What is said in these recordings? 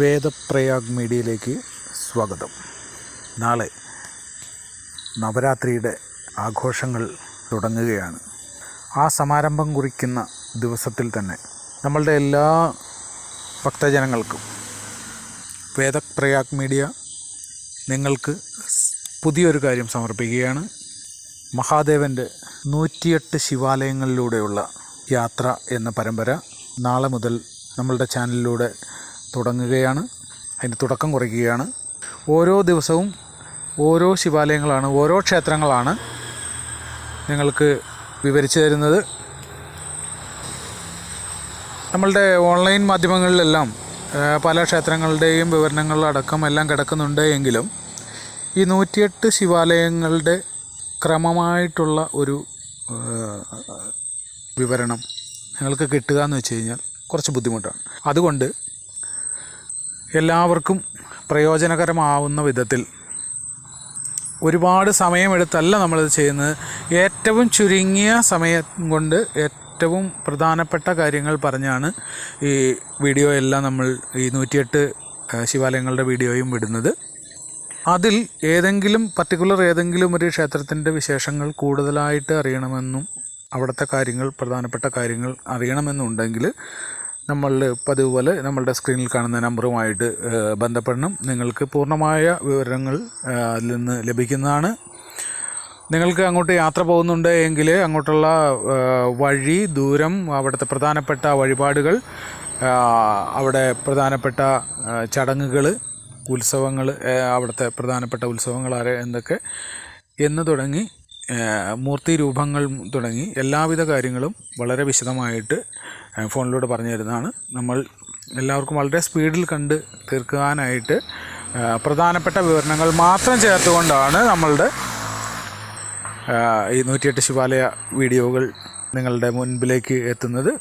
വേദപ്രയാഗ് മീഡിയയിലേക്ക് സ്വാഗതം. നാളെ നവരാത്രിയുടെ ആഘോഷങ്ങൾ തുടങ്ങുകയാണ്. ആ സമാരംഭം കുറിക്കുന്ന ദിവസത്തിൽ തന്നെ നമ്മളുടെ എല്ലാ ഭക്തജനങ്ങൾക്കും വേദപ്രയാഗ് മീഡിയ നിങ്ങൾക്ക് പുതിയൊരു കാര്യം സമർപ്പിക്കുകയാണ്. മഹാദേവന്റെ നൂറ്റിയെട്ട് ശിവാലയങ്ങളിലൂടെയുള്ള യാത്ര എന്ന പരമ്പര നാളെ മുതൽ നമ്മളുടെ ചാനലിലൂടെ തുടങ്ങുകയാണ്. അതിന് തുടക്കം കുറിക്കുകയാണ്. ഓരോ ദിവസവും ഓരോ ശിവാലയങ്ങളാണ് ഓരോ ക്ഷേത്രങ്ങളാണ് നിങ്ങൾക്ക് വിവരിച്ചു തരുന്നത്. നമ്മളുടെ ഓൺലൈൻ മാധ്യമങ്ങളിലെല്ലാം പല ക്ഷേത്രങ്ങളുടെയും വിവരണങ്ങളടക്കം എല്ലാം കിടക്കുന്നുണ്ട് എങ്കിലും ഈ നൂറ്റിയെട്ട് ശിവാലയങ്ങളുടെ ക്രമമായിട്ടുള്ള ഒരു വിവരണം നിങ്ങൾക്ക് കിട്ടുക എന്ന് വെച്ച് കഴിഞ്ഞാൽ കുറച്ച് ബുദ്ധിമുട്ടാണ്. അതുകൊണ്ട് എല്ലാവർക്കും പ്രയോജനകരമാവുന്ന വിധത്തിൽ ഒരുപാട് സമയമെടുത്തല്ല നമ്മളിത് ചെയ്യുന്നത്. ഏറ്റവും ചുരുങ്ങിയ സമയം കൊണ്ട് ഏറ്റവും പ്രധാനപ്പെട്ട കാര്യങ്ങൾ പറഞ്ഞാണ് ഈ വീഡിയോ എല്ലാം നമ്മൾ ഈ നൂറ്റിയെട്ട് ശിവാലയങ്ങളുടെ വീഡിയോയും വിടുന്നത്. അതിൽ ഏതെങ്കിലും പർട്ടിക്കുലർ ഏതെങ്കിലും ഒരു ക്ഷേത്രത്തിന്റെ വിശേഷങ്ങൾ കൂടുതലായിട്ട് അറിയണമെന്നും അവിടുത്തെ കാര്യങ്ങൾ പ്രധാനപ്പെട്ട കാര്യങ്ങൾ അറിയണമെന്നുണ്ടെങ്കിൽ നമ്മൾ പതിവ് പോലെ നമ്മളുടെ സ്ക്രീനിൽ കാണുന്ന നമ്പറുമായിട്ട് ബന്ധപ്പെടണം. നിങ്ങൾക്ക് പൂർണമായ വിവരങ്ങൾ അതിൽ നിന്ന് ലഭിക്കുന്നതാണ്. നിങ്ങൾക്ക് അങ്ങോട്ട് യാത്ര പോകുന്നുണ്ട് എങ്കിൽ അങ്ങോട്ടുള്ള വഴി ദൂരം അവിടുത്തെ പ്രധാനപ്പെട്ട വഴിപാടുകൾ അവിടെ പ്രധാനപ്പെട്ട ചടങ്ങുകൾ ഉത്സവങ്ങൾ അവിടുത്തെ പ്രധാനപ്പെട്ട ഉത്സവങ്ങൾ ആരെ എന്തൊക്കെ എന്ന് തുടങ്ങി മൂർത്തി രൂപങ്ങൾ തുടങ്ങി എല്ലാവിധ കാര്യങ്ങളും വളരെ വിശദമായിട്ട് ഫോണിലൂടെ പറഞ്ഞു തരുന്നതാണ്. നമ്മൾ എല്ലാവർക്കും വളരെ സ്പീഡിൽ കണ്ട് തീർക്കുവാനായിട്ട് പ്രധാനപ്പെട്ട വിവരണങ്ങൾ മാത്രം ചേർത്തുകൊണ്ടാണ് നമ്മളുടെ ഈ നൂറ്റിയെട്ട് ശിവാലയ വീഡിയോകൾ നിങ്ങളുടെ മുൻപിലേക്ക് എത്തുന്നത്.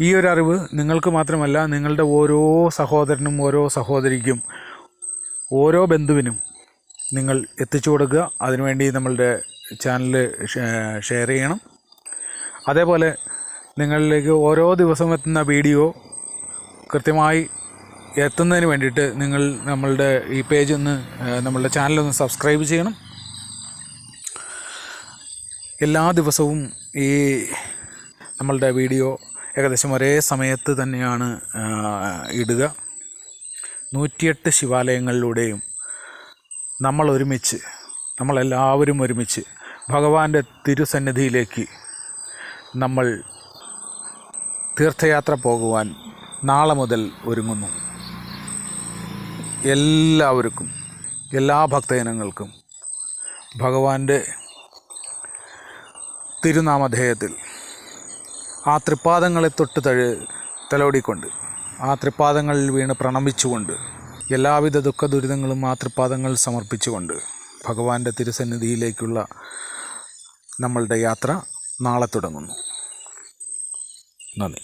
ഈ ഒരു അറിവ് നിങ്ങൾക്ക് മാത്രമല്ല നിങ്ങളുടെ ഓരോ സഹോദരനും ഓരോ സഹോദരിക്കും ഓരോ ബന്ധുവിനും നിങ്ങൾ എത്തിച്ചു കൊടുക്കുക. അതിനുവേണ്ടി നമ്മളുടെ ചാനൽ ഷെയർ ചെയ്യണം. അതേപോലെ നിങ്ങളിലേക്ക് ഓരോ ദിവസവും എത്തുന്ന വീഡിയോ കൃത്യമായി എത്തുന്നതിന് വേണ്ടിയിട്ട് നിങ്ങൾ നമ്മളുടെ ഈ പേജ് ഒന്ന് നമ്മളുടെ ചാനലൊന്ന് സബ്സ്ക്രൈബ് ചെയ്യണം. എല്ലാ ദിവസവും ഈ നമ്മളുടെ വീഡിയോ ഏകദേശം ഒരേ സമയത്ത് തന്നെയാണ് ഇടുക. നൂറ്റിയെട്ട് ശിവാലയങ്ങളിലൂടെയും നമ്മൾ ഒരുമിച്ച് നമ്മളെല്ലാവരും ഒരുമിച്ച് ഭഗവാന്റെ തിരുസന്നിധിയിലേക്ക് നമ്മൾ തീർത്ഥയാത്ര പോകുവാൻ നാളെ മുതൽ ഒരുങ്ങുന്നു. എല്ലാവർക്കും എല്ലാ ഭക്തജനങ്ങൾക്കും ഭഗവാന്റെ തിരുനാമധേയത്തിൽ ആ തൃപ്പാദങ്ങളെ തൊട്ട് തഴ് തലോടിക്കൊണ്ട് ആ തൃപ്പാദങ്ങളിൽ വീണ് പ്രണമിച്ചുകൊണ്ട് എല്ലാവിധ ദുഃഖ ദുരിതങ്ങളും ആ തൃപ്പാദങ്ങൾ സമർപ്പിച്ചുകൊണ്ട് ഭഗവാന്റെ തിരുസന്നിധിയിലേക്കുള്ള നമ്മളുടെ യാത്ര നാളെ തുടങ്ങുന്നു. നന്ദി